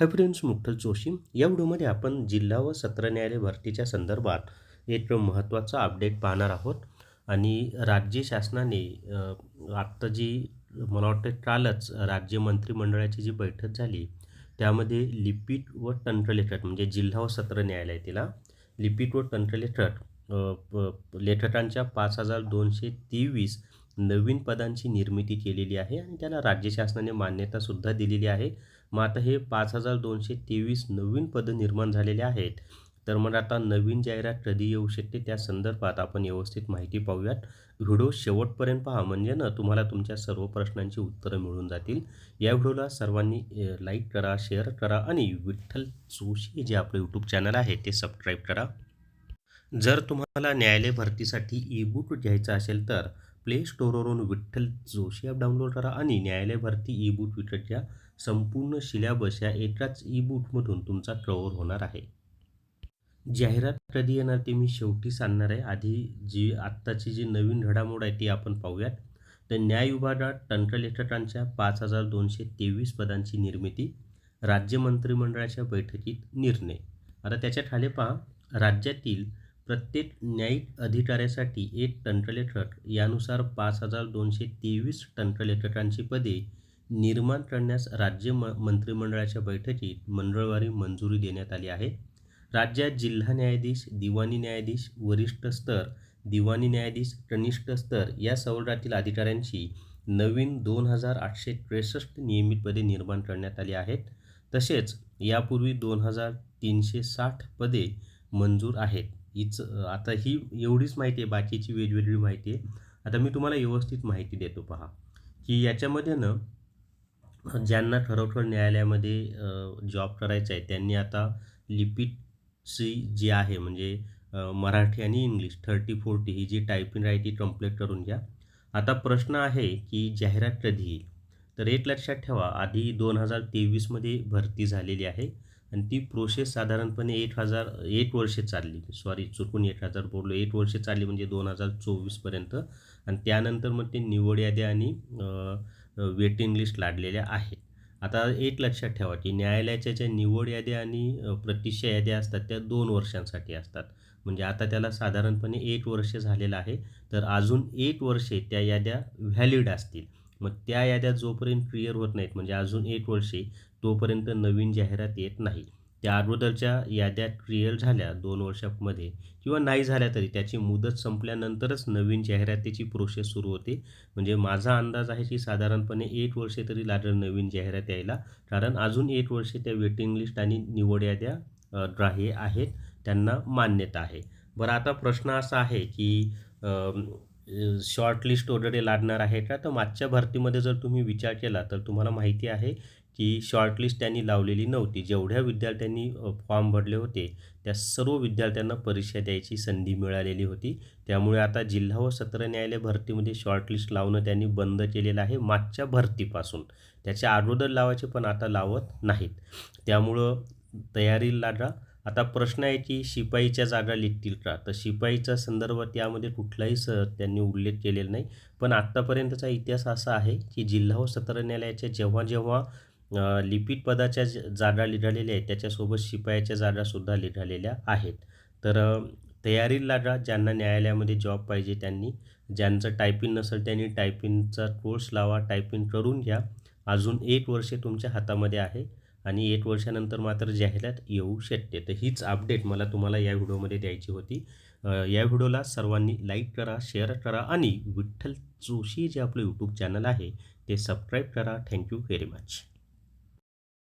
Hi friends मुक्तल Joshi. या व्हिडिओमध्ये आपण जिल्हा व सत्र न्यायालय भरतीच्या संदर्भात एक महत्त्वाचा अपडेट पाहणार आहोत. आणि राज्य शासनाने आत्ता जी मला वाटतं कालच राज्य मंत्रिमंडळाची जी बैठक झाली त्यामध्ये लिपिक व तंत्रलेखक म्हणजे जिल्हा व सत्र न्यायालय तिला लिपिक व तंत्रलेखक प- लेखकांच्या पाच हजार दोनशे तेवीस नवीन पदांची निर्मिती केलेली आहे आणि त्याला राज्य शासनाने मान्यतासुद्धा दिलेली आहे. मग आता हे पाच हजार दोनशे तेवीस नवीन पदं निर्माण झालेले आहेत. तर मग आता नवीन जाहिरात कधी येऊ शकते त्या संदर्भात आपण व्यवस्थित माहिती पाहूयात. व्हिडिओ शेवटपर्यंत पहा म्हणजे ना तुम्हाला तुमच्या सर्व प्रश्नांची उत्तरं मिळून जातील. या व्हिडिओला सर्वांनी लाईक करा शेअर करा आणि विठ्ठल जोशी जे आपलं यूट्यूब चॅनल आहे ते सबस्क्राईब करा. जर तुम्हाला न्यायालय भरतीसाठी ई बुक घ्यायचं असेल तर प्ले स्टोअरवरून विठ्ठल जोशी ॲप डाउनलोड करा आणि न्यायालय भरती ई बुक विकत संपूर्ण सिलॅबस या एकाच ई बुकमधून तुमचा कव्हर होणार आहे. जाहिरात कधी येणार ते मी शेवटी सांगणार आहे. आधी जी आत्ताची जी नवीन घडामोड आहे ती आपण पाहूयात. तर न्याय विभागात तंत्रलेखकांच्या पाच हजार दोनशे तेवीस पदांची निर्मिती राज्य मंत्रिमंडळाच्या बैठकीत निर्णय. आता त्याच्याखाली पहा. राज्यातील प्रत्येक न्यायिक अधिकाऱ्यासाठी एक तंत्रलेखक यानुसार पाच हजार दोनशे तेवीस तंत्रलेखकांची पदे निर्माण करण्यास राज्य म मंत्रिमंडळाच्या बैठकीत मंगळवारी मंजुरी देण्यात आली आहे. राज्यात जिल्हा न्यायाधीश दिवाणी न्यायाधीश वरिष्ठ स्तर दिवाणी न्यायाधीश कनिष्ठ स्तर या सवलतातील अधिकाऱ्यांची नवीन दोन हजार आठशे त्रेसष्ट नियमित पदे निर्माण करण्यात आली आहेत. तसेच यापूर्वी दोन हजार तीनशे साठ पदे मंजूर आहेत. हीच आता ही एवढीच माहिती आहे बाकीची वेगवेगळी माहिती आहे. आता मी तुम्हाला व्यवस्थित माहिती देतो पहा की याच्यामध्ये ना ज्यांना खरोखर न्यायालयामध्ये जॉब करायचा आहे त्यांनी आता लिपिकची जी आहे म्हणजे मराठी आणि इंग्लिश थर्टी फोर्टी ही जी टायपिंग आहे ती कंप्लीट करून घ्या. आता प्रश्न आहे की जाहिरात कधी येईल? तर एक लक्षात ठेवा आधी दोन हजार तेवीसमध्ये भरती झालेली आहे. आणि ती प्रोसेस साधारणपणे एक हजार एक वर्षे चालली. सॉरी चुकून एक हजार बोललो. एक वर्षे चालली म्हणजे दोन हजार चोवीसपर्यंत आणि त्यानंतर मग ते निवड याद्या आणि वेटिंग लिस्ट लाडलेल्या आहेत. आता एक लक्षात ठेवा की न्यायालयाच्या ज्या निवड याद्या आणि अ, प्रतिष्ठा याद्या असतात त्या दोन वर्षांसाठी असतात. म्हणजे आता त्याला साधारणपणे एक वर्ष झालेलं आहे. तर अजून एक वर्षे त्या याद्या व्हॅलिड असतील. मग त्या याद्या जोपर्यंत क्लिअर होत नाहीत म्हणजे अजून एक वर्षे तोपर्यंत नवीन जाहिरात येत नाही. त्या अगोदरच्या याद्या क्लिअर झाल्या दोन वर्षामध्ये किंवा नाही झाल्या तरी त्याची मुदत संपल्यानंतरच नवीन जाहिरातीची प्रोसेस सुरू होते. म्हणजे माझा अंदाज आहे की साधारणपणे एक वर्षे तरी लागेल नवीन जाहिरात यायला कारण अजून एक वर्षे त्या वेटिंग लिस्ट आणि निवड याद्या ग्राह्य आहेत त्यांना मान्यता आहे. बरं आता प्रश्न असा आहे की शॉर्टलिस्ट वगैरे लागणार आहे का? तर मागच्या भरतीमध्ये जर तुम्ही विचार केला तर तुम्हाला माहिती आहे की शॉर्टलिस्ट त्यांनी लावलेली नव्हती. जेवढ्या विद्यार्थ्यांनी फॉर्म भरले होते त्या सर्व विद्यार्थ्यांना परीक्षा द्यायची संधी मिळालेली होती. त्यामुळे आता जिल्हा व सत्र न्यायालय भरतीमध्ये शॉर्टलिस्ट लावणं त्यांनी बंद केलेलं आहे मागच्या भरतीपासून. त्याच्या अगोदर लावायचे पण आता लावत नाहीत. त्यामुळं तयारीला लागा आता प्रश्न आहे की शिपाईच्या जागा लिखतील का? तर शिपाईचा संदर्भ त्यामध्ये कुठलाही स त्यांनी उल्लेख केलेला नाही. पण आत्तापर्यंतचा इतिहास असा आहे की जिल्हा व सत्र न्यायालयाच्या जेव्हा जेव्हा लिपिक पदाच्या ज- जागा लिहिलेल्या आहेत त्याच्यासोबत शिपायाच्या जागासुद्धा लिहिलेल्या आहेत. तर तयारी तयारीला लागा ज्यांना न्यायालयामध्ये जॉब पाहिजे त्यांनी. ज्यांचं टायपिंग नसेल त्यांनी टायपिंगचा कोर्स लावा टायपिंग करून घ्या. अजून एक वर्षे तुमच्या हातामध्ये आहे. आणि एक वर्षानंतर मात्र जाहिरात येऊ शकते. तर हीच अपडेट मला तुम्हाला या व्हिडिओमध्ये द्यायची होती. या व्हिडिओला सर्वांनी लाईक करा शेअर करा आणि विठ्ठल जोशी जे आपलं यूट्यूब चॅनल आहे ते सबस्क्राईब करा. Thank you very much